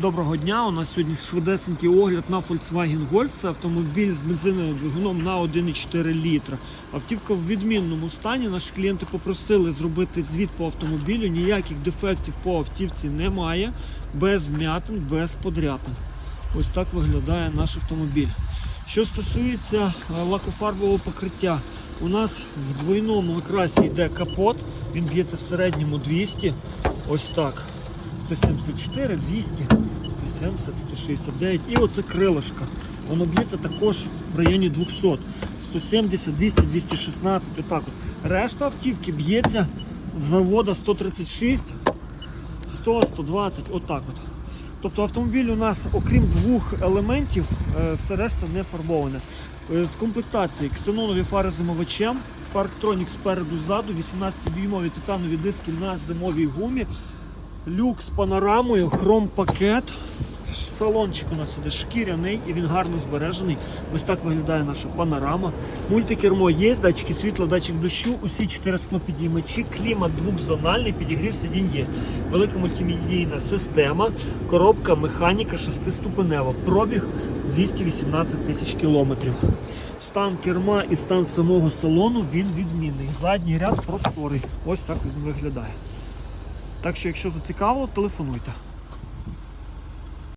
Доброго дня. У нас сьогодні швидесенький огляд на Volkswagen Golf. Це автомобіль з бензиновим двигуном на 1,4 літра. Автівка в відмінному стані. Наші клієнти попросили зробити звіт по автомобілю. Ніяких дефектів по автівці немає, без вмятин, без подряпин. Ось так виглядає наш автомобіль. Що стосується е, лакофарбового покриття, у нас в двойному окрасі йде капот, він б'ється в середньому 200. Ось так. 174, 200, 170, 169. І оце крилишко. Воно б'ється також в районі 200. 170, 200, 216. Отак от. Решта автівки б'ється з завода 136, 100, 120, отак от. Тобто автомобіль у нас, окрім двох елементів, е, все решта не фарбоване. Е, З комплектації ксенонові фари з омивачем, парктронік спереду ззаду, 18-дюймові титанові диски на зимовій гумі, люк з панорамою, хром-пакет. Салончик у нас іде шкіряний і він гарно збережений. Ось так виглядає наша панорама. Мультикермо є, датчики світла, датчик дощу, усі чотири склопідіймачі, клімат двохзональний, підігрів сидінь є. Велика мультимедійна система, коробка, механіка шестиступенева. Пробіг 218 тисяч кілометрів. Стан керма і стан самого салону він відмінний. Задній ряд просторий. Ось так він виглядає. Так що, якщо зацікавило, телефонуйте.